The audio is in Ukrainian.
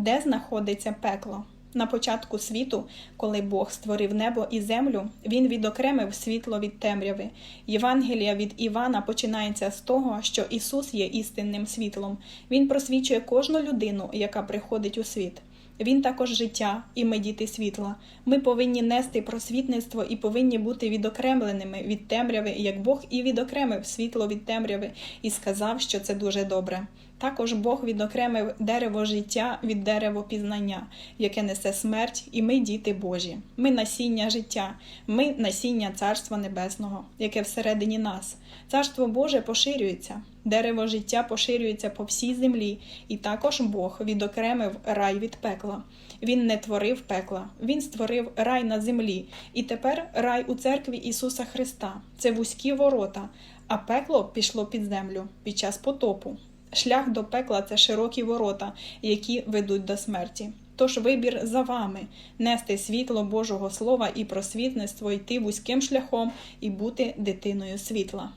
Де знаходиться пекло? На початку світу, коли Бог створив небо і землю, він відокремив світло від темряви. Євангелія від Івана починається з того, що Ісус є істинним світлом. Він просвічує кожну людину, яка приходить у світ. Він також життя, і ми діти світла. Ми повинні нести просвітництво і повинні бути відокремленими від темряви, як Бог і відокремив світло від темряви і сказав, що це дуже добре. Також Бог відокремив дерево життя від дерева пізнання, яке несе смерть, і ми діти Божі. Ми насіння життя, ми насіння Царства Небесного, яке всередині нас. Царство Боже поширюється, дерево життя поширюється по всій землі, і також Бог відокремив рай від пекла. Він не творив пекла, він створив рай на землі, і тепер рай у церкві Ісуса Христа. Це вузькі ворота, а пекло пішло під землю під час потопу. Шлях до пекла це широкі ворота, які ведуть до смерті. Тож вибір за вами нести світло Божого Слова і просвітництво, йти вузьким шляхом і бути дитиною світла.